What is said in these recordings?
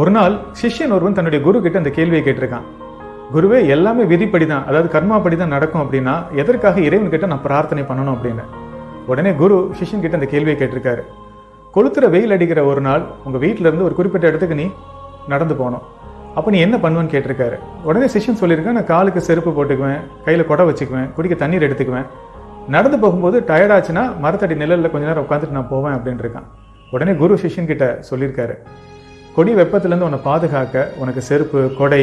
ஒரு நாள் சிஷ்யன் ஒருவன் தன்னுடைய குரு கிட்ட அந்த கேள்வியை கேட்டிருக்கான். குருவே எல்லாமே விதிப்படி தான் அதாவது கர்மாப்படி தான் நடக்கும் அப்படின்னா எதற்காக இறைவன் கிட்ட நான் பிரார்த்தனை பண்ணணும் அப்படின்னு. உடனே குரு சிஷ்யன் கிட்ட அந்த கேள்வியை கேட்டிருக்காரு. கொளுத்துற வெயில் அடிக்கிற ஒரு நாள் உங்க வீட்ல இருந்து ஒரு குறிப்பிட்ட இடத்துக்கு நீ நடந்து போகணும். அப்போ நீ என்ன பண்ணுவேன்னு கேட்டிருக்காரு. உடனே சிஷ்யன் சொல்லியிருக்கேன் நான் காலுக்கு செருப்பு போட்டுக்குவேன் கையில் கொடை வச்சுக்குவேன் குடிக்க தண்ணீர் எடுத்துக்குவேன். நடந்து போகும்போது டயர்டாச்சுன்னா மரத்தடி நிழலில் கொஞ்ச நேரம் உட்காந்துட்டு நான் போவேன் அப்படின்னு இருக்கான். உடனே குரு சிஷ்யன் கிட்ட சொல்லியிருக்காரு. கொடி வெப்பத்திலேருந்து உன்னை பாதுகாக்க உனக்கு செருப்பு கொடை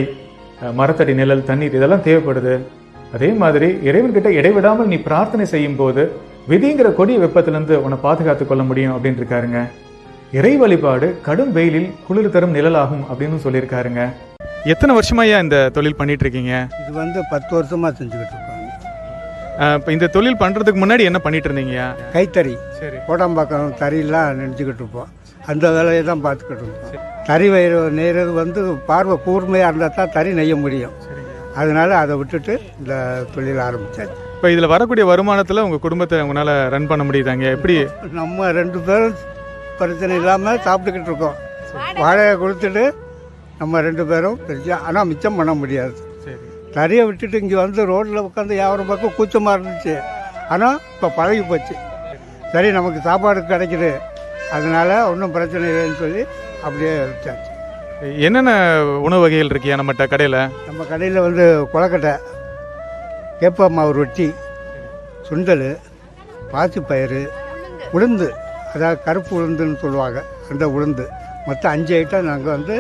மரத்தடி நிழல் தண்ணீர் இதெல்லாம் தேவைப்படுது. அதே மாதிரி இறைவன்கிட்ட இடைவிடாமல் நீ பிரார்த்தனை செய்யும் போது விதிங்கிற கொடிய வெப்பத்திலிருந்து உன்னை பாதுகாத்து கொள்ள முடியும் அப்படின்னு இருக்காருங்க இறை வழிபாடு கடும் வெயிலில் குளிர் தரும் நிழலாகும் அப்படின்னு சொல்லியிருக்காருங்க. எத்தனை வருஷமாயா இந்த தொழில் பண்ணிட்டு இருக்கீங்க இது வந்து பத்து வருஷமாக செஞ்சுக்கிட்டு இருக்கோம் இப்போ இந்த தொழில் பண்றதுக்கு முன்னாடி என்ன பண்ணிட்டு இருந்தீங்கயா கைத்தறி. சரி. கோடம்பாக்கம் தறியெல்லாம் நெஞ்சுக்கிட்டு இருப்போம். அந்த வேலையை தான் பார்த்துக்கிட்டு இருப்போம் தறி வயிறு நெய்கிறது வந்து பார்வை கூர்மையாக இருந்தால் தான் தறி நெய்ய முடியும். அதனால அதை விட்டுட்டு இந்த தொழில் ஆரம்பித்தாச்சு இப்போ இதில் வரக்கூடிய வருமானத்தில் உங்கள் குடும்பத்தை உங்களால் ரன் பண்ண முடியுதாங்க? எப்படி? நம்ம ரெண்டு பேரும் பிரச்சனை இல்லாமல் சாப்பிட்டுக்கிட்டு இருக்கோம். வாடகை கொடுத்துட்டு நம்ம ரெண்டு பேரும் பெருசா ஆனால் மிச்சம் பண்ண முடியாது. தறியை விட்டுட்டு இங்கே வந்து ரோட்டில் உட்காந்து வியாபாரம் பார்க்க கூச்சமாக இருந்துச்சு. ஆனால் இப்போ பழகி போச்சு. சரி நமக்கு சாப்பாடு கிடைக்குது. அதனால் ஒன்றும் பிரச்சனை இல்லைன்னு சொல்லி அப்படியே விட்டாச்சு. என்னென்ன உணவு வகைகள் இருக்கியா நம்மகிட்ட கடையில்? நம்ம கடையில் வந்து கொலக்கட்டை கேப்ப மாவு ரொட்டி சுண்டல் பாசிப்பயிறு உளுந்து. அதாவது கருப்பு உளுந்துன்னு சொல்லுவாங்க. அந்த உளுந்து. மொத்தம் அஞ்சு ஐட்டம் நாங்கள் வந்து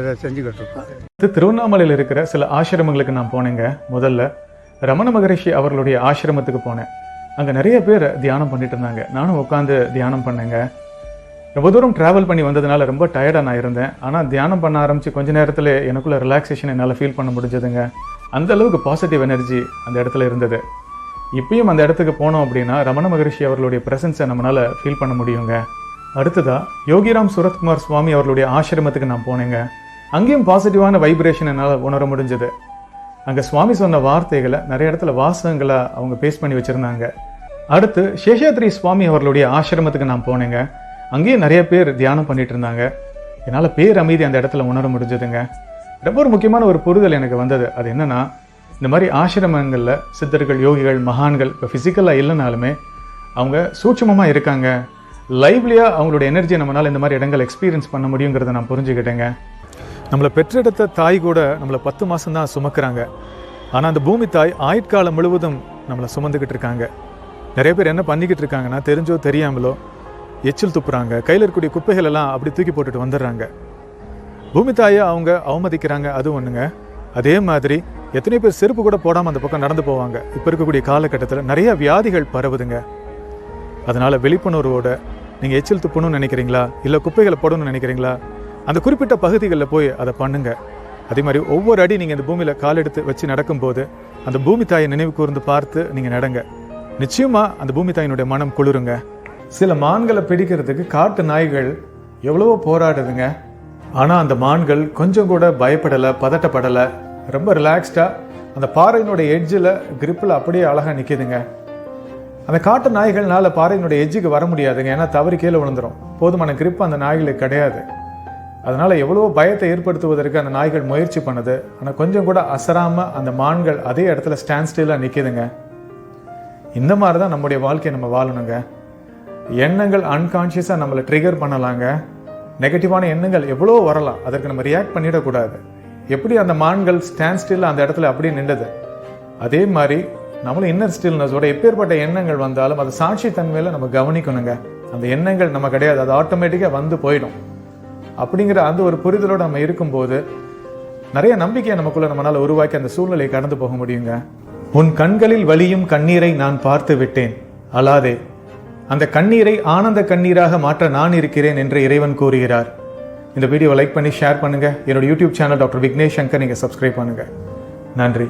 இதை செஞ்சுக்கிட்டு இருக்கோம். இது திருவண்ணாமலையில் இருக்கிற சில ஆசிரமங்களுக்கு நான் போனேங்க. முதல்ல ரமண மகரிஷி அவர்களுடைய ஆசிரமத்துக்கு போனேன். அங்கே நிறைய பேர் தியானம் பண்ணிட்டு இருந்தாங்க. நானும் உட்காந்து தியானம் பண்ணேங்க. ரொம்ப தூரம் ட்ராவல் பண்ணி வந்ததுனால ரொம்ப டயர்டாக நான் இருந்தேன். ஆனால் தியானம் பண்ண ஆரம்பித்து கொஞ்ச நேரத்தில் எனக்குள்ள ரிலாக்ஸேஷன் என்னால் ஃபீல் பண்ண முடிஞ்சதுங்க. அந்த அளவுக்கு பாசிட்டிவ் எனர்ஜி அந்த இடத்துல இருந்தது. இப்பயும் அந்த இடத்துக்கு போனோம் அப்படின்னா ரமண மகரிஷி அவர்களுடைய ப்ரெசன்ஸை நம்மளால் ஃபீல் பண்ண முடியுங்க. அடுத்ததாக யோகிராம் சுரத்குமார் சுவாமி அவர்களுடைய ஆசிரமத்துக்கு நான் போனேங்க. அங்கேயும் பாசிட்டிவான வைப்ரேஷன் என்னால் உணர முடிஞ்சது. அங்கே சுவாமி சொன்ன வார்த்தைகளை நிறைய இடத்துல வாசகங்களை அவங்க பேஸ் பண்ணி வச்சுருந்தாங்க. அடுத்து சேஷாத்ரி சுவாமி அவர்களுடைய ஆசிரமத்துக்கு நான் போனேங்க. அங்கேயும் நிறைய பேர் தியானம் பண்ணிட்டு இருந்தாங்க. என்னால் பேர் அமைதி அந்த இடத்துல உணர முடிஞ்சதுங்க. ரொம்ப ஒரு முக்கியமான ஒரு புரிதல் எனக்கு வந்தது. அது என்னென்னா இந்த மாதிரி ஆசிரமங்களில் சித்தர்கள் யோகிகள் மகான்கள் இப்போ ஃபிசிக்கலாக இல்லைனாலுமே அவங்க சூட்சமமாக இருக்காங்க. லைவ்லியாக அவங்களோட எனர்ஜியை நம்மளால் இந்த மாதிரி இடங்கள் எக்ஸ்பீரியன்ஸ் பண்ண முடியுங்கிறத நான் புரிஞ்சுக்கிட்டேங்க. நம்மளை பெற்றெடுத்த தாய் கூட நம்மளை பத்து மாதம் தான் சுமக்கிறாங்க. ஆனால் அந்த பூமி தாய் ஆயுட்காலம் முழுவதும் நம்மளை சுமந்துக்கிட்டு இருக்காங்க. நிறைய பேர் என்ன பண்ணிக்கிட்டு இருக்காங்கன்னா தெரிஞ்சோ தெரியாமலோ எச்சில் துப்புறாங்க. கையில் இருக்கக்கூடிய குப்பைகள் எல்லாம் அப்படி தூக்கி போட்டுட்டு வந்துடுறாங்க. பூமி தாயை அவங்க அவமதிக்கிறாங்க அது ஒன்றுங்க அதே மாதிரி எத்தனை பேர் செருப்பு கூட போடாமல் அந்த பக்கம் நடந்து போவாங்க. இப்போ இருக்கக்கூடிய காலகட்டத்தில் நிறைய வியாதிகள் பரவுதுங்க. அதனால் விழிப்புணர்வோட நீங்கள் எச்சில் துப்பணும்னு நினைக்கிறீங்களா? இல்லை குப்பைகளை போடணும்னு நினைக்கிறீங்களா? அந்த குறிப்பிட்ட பகுதிகளில் போய் அதை பண்ணுங்க. அதே மாதிரி ஒவ்வொரு அடி நீங்கள் இந்த பூமியில் காலெடுத்து வச்சு நடக்கும்போது அந்த பூமி தாயை நினைவு கூர்ந்து பார்த்து நீங்கள் நடங்க. நிச்சயமாக அந்த பூமி தாயினுடைய மனம் குளிருங்க. சில மான்களை பிடிக்கிறதுக்கு காட்டு நாய்கள் எவ்வளவோ போராடுதுங்க. ஆனால் அந்த மான்கள் கொஞ்சம் கூட பயப்படலை பதட்டப்படலை. ரொம்ப ரிலாக்ஸ்டாக அந்த பாறையினுடைய எட்ஜில் கிரிப்பில் அப்படியே அழகாக நிற்கிதுங்க அந்த காட்டு நாய்கள்னால பாறையினுடைய எஜ்ஜுக்கு வர முடியாதுங்க. ஏன்னா தவறி கீழே விழுந்துரும். போதுமான grip அந்த நாய்களுக்கு கிடையாது. அதனால் எவ்வளவோ பயத்தை ஏற்படுத்துவதற்கு அந்த நாய்கள் முயற்சி பண்ணுது. ஆனால் கொஞ்சம் கூட அசராமல் அந்த மான்கள் அதே இடத்துல ஸ்டாண்ட் ஸ்டில்லாக நிற்கிதுங்க இந்த மாதிரி தான் நம்முடைய வாழ்க்கையை நம்ம வாழணுங்க. எண்ணங்கள் அன்கான்ஷியஸாக நம்மளை ட்ரிகர் பண்ணலாங்க. நெகட்டிவான எண்ணங்கள் எவ்வளோ வரலாம். அதற்கு நம்ம ரியாக்ட் பண்ணிடக்கூடாது. எப்படி அந்த மான்கள் ஸ்டாண்ட் ஸ்டில் அந்த இடத்துல அப்படியே நின்றுது அதே மாதிரி நம்மளும் இன்னர் ஸ்டில்னஸோட எப்பேற்பட்ட எண்ணங்கள் வந்தாலும் அது சாட்சி தன்மையில் நம்ம கவனிக்கணுங்க. அந்த எண்ணங்கள் நம்ம கிடையாது. அது ஆட்டோமேட்டிக்காக வந்து போயிடும். அப்படிங்கிற அந்த ஒரு புரிதலோடு நம்ம இருக்கும்போது நிறைய நம்பிக்கையை நமக்குள்ளே நம்மளால் உருவாக்கி அந்த சூழ்நிலையை கடந்து போக முடியுங்க. உன் கண்களில் வலியும் கண்ணீரை நான் பார்த்து விட்டேன். அலாதே அந்த கண்ணீரை ஆனந்த கண்ணீராக மாற்ற நான் இருக்கிறேன் என்று இறைவன் கூறுகிறார். இந்த வீடியோவை லைக் பண்ணி ஷேர் பண்ணுங்கள் என்னோடய YouTube channel doctor Vignesh Shankar நீங்கள் சப்ஸ்கிரைப் பண்ணுங்கள் நன்றி.